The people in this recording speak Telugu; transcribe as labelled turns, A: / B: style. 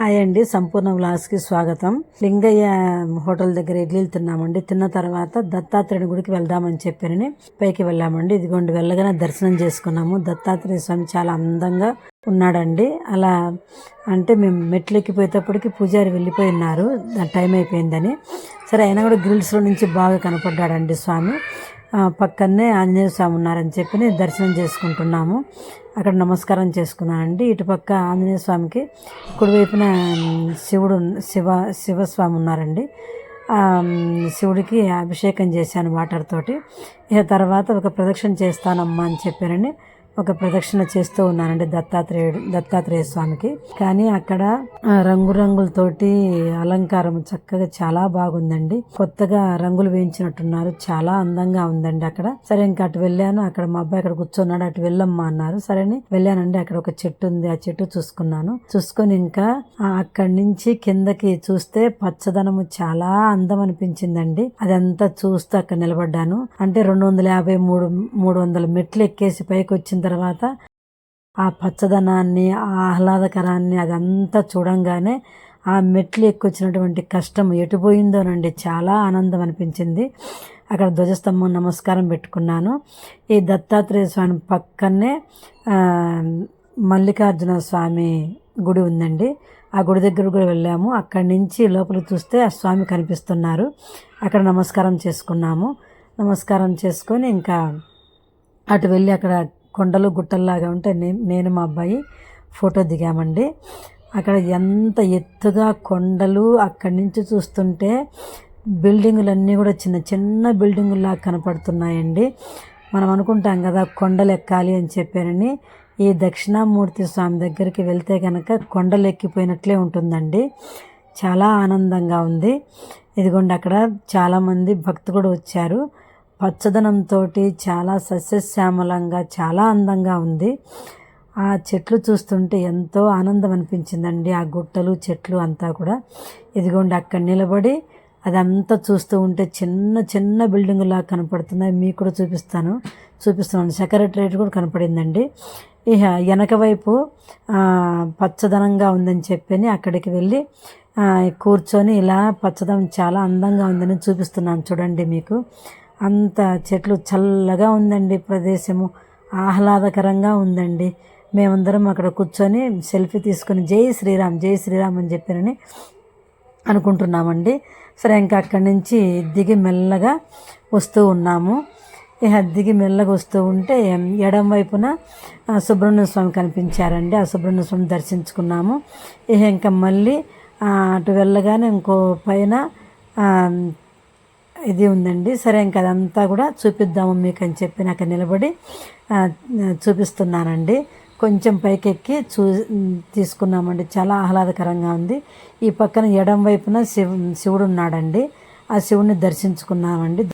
A: హాయ్ అండి. సంపూర్ణ వ్లాగ్స్కి స్వాగతం. లింగయ్య హోటల్ దగ్గర ఇడ్లీలు తిన్నామండి. తిన్న తర్వాత దత్తాత్రేయుని గుడికి వెళ్దామని చెప్పారని పైకి వెళ్ళామండి. ఇదిగోండి వెళ్ళగానే దర్శనం చేసుకున్నాము. దత్తాత్రేయ స్వామి చాలా అందంగా ఉన్నాడండి. అలా అంటే మేము మెట్లు ఎక్కిపోయేటప్పటికి పూజారి వెళ్ళిపోయి ఉన్నారు. టైం అయిపోయిందని. సరే అయినా కూడా గ్రిల్స్లో నుంచి బాగా కనపడ్డాడండి స్వామి. పక్కనే ఆంజనేయ స్వామి ఉన్నారని చెప్పి దర్శనం చేసుకుంటున్నాము. అక్కడ నమస్కారం చేసుకున్నానండి. ఇటుపక్క ఆంజనేయ స్వామికి కుడివైపున శివుడు శివ శివస్వామి ఉన్నారండి. శివుడికి అభిషేకం చేశాను వాటర్ తోటి. ఇక తర్వాత ఒక ప్రదక్షిణ చేస్తానమ్మా అని చెప్పారని ఒక ప్రదక్షిణ చేస్తూ ఉన్నానండి దత్తాత్రేయుడు దత్తాత్రేయ స్వామికి. కానీ అక్కడ రంగురంగులతోటి అలంకారం చక్కగా చాలా బాగుందండి. కొత్తగా రంగులు వేయించినట్టున్నారు. చాలా అందంగా ఉందండి అక్కడ. సరే ఇంకా అటు వెళ్ళాను. అక్కడ మా అబ్బాయి అక్కడ కూర్చున్నాడు. అటు వెళ్ళమ్మా అన్నారు. సరే అని వెళ్ళానండి. అక్కడ ఒక చెట్టు ఉంది. ఆ చెట్టు చూసుకున్నాను. చూసుకొని ఇంకా అక్కడి నుంచి కిందకి చూస్తే పచ్చదనము చాలా అందం అనిపించిందండి. అదంతా చూస్తూ అక్కడ నిలబడ్డాను. అంటే రెండు వందల యాభై మూడు మూడు వందల మెట్లు ఎక్కేసి పైకి వచ్చిన తర్వాత ఆ పచ్చదనాన్ని ఆ ఆహ్లాదకరాన్ని అదంతా చూడంగానే ఆ మెట్లు ఎక్కొచ్చినటువంటి కష్టం ఎటుపోయిందోనండి చాలా ఆనందం అనిపించింది. అక్కడ ధ్వజస్తంభం నమస్కారం పెట్టుకున్నాను. ఈ దత్తాత్రేయ స్వామి పక్కనే మల్లికార్జున స్వామి గుడి ఉందండి. ఆ గుడి దగ్గర కూడా వెళ్ళాము. అక్కడి నుంచి లోపలికి చూస్తే ఆ స్వామి కనిపిస్తున్నారు. అక్కడ నమస్కారం చేసుకున్నాము. నమస్కారం చేసుకొని ఇంకా అటు వెళ్ళి అక్కడ కొండలు గుట్టల్లాగా ఉంటే నేను మా అబ్బాయి ఫోటో దిగామండి. అక్కడ ఎంత ఎత్తుగా కొండలు అక్కడి నుంచి చూస్తుంటే బిల్డింగులన్నీ కూడా చిన్న చిన్న బిల్డింగుల్లా కనపడుతున్నాయండి. మనం అనుకుంటాం కదా కొండలు ఎక్కాలి అని చెప్పారని. ఈ దక్షిణామూర్తి స్వామి దగ్గరికి వెళ్తే కనుక కొండలు ఎక్కిపోయినట్లే ఉంటుందండి. చాలా ఆనందంగా ఉంది. ఇదిగోండి అక్కడ చాలామంది భక్తులు కూడా వచ్చారు. పచ్చదనంతో చాలా సస్యశ్యామలంగా చాలా అందంగా ఉంది. ఆ చెట్లు చూస్తుంటే ఎంతో ఆనందం అనిపించిందండి ఆ గుట్టలు చెట్లు అంతా కూడా. ఇదిగోండి అక్కడ నిలబడి అదంతా చూస్తూ ఉంటే చిన్న చిన్న బిల్డింగ్ లాగా కనపడుతున్నాయి. మీకు కూడా చూపిస్తాను. చూపిస్తున్నాను. సెక్రటరేట్ కూడా కనపడిందండి. ఇక వెనక వైపు పచ్చదనంగా ఉందని చెప్పని అక్కడికి వెళ్ళి కూర్చొని ఇలా పచ్చదనం చాలా అందంగా ఉందని చూపిస్తున్నాను. చూడండి మీకు. అంత చెట్లు చల్లగా ఉందండి ప్రదేశము. ఆహ్లాదకరంగా ఉందండి. మేమందరం అక్కడ కూర్చొని సెల్ఫీ తీసుకొని జై శ్రీరామ్ జై శ్రీరామ్ అని చెప్పారని అనుకుంటున్నామండి. సరే ఇంకా అక్కడి నుంచి దిగి మెల్లగా వస్తూ ఉన్నాము. ఇక దిగి మెల్లగా వస్తూ ఉంటే ఎడం వైపున సుబ్రహ్మణ్య స్వామి కనిపించారండి. ఆ సుబ్రహ్మణ్య స్వామి దర్శించుకున్నాము. ఇక ఇంకా మళ్ళీ అటు వెళ్ళగానే ఇంకో పైన ఇది ఉందండి. సరే ఇంకా అదంతా కూడా చూపిద్దాము మీకు అని చెప్పి నాకు నిలబడి చూపిస్తున్నానండి. కొంచెం పైకెక్కి చూ తీసుకున్నామండి. చాలా ఆహ్లాదకరంగా ఉంది. ఈ పక్కన ఎడం వైపున శివ శివుడు ఉన్నాడండి. ఆ శివుని దర్శించుకున్నామండి.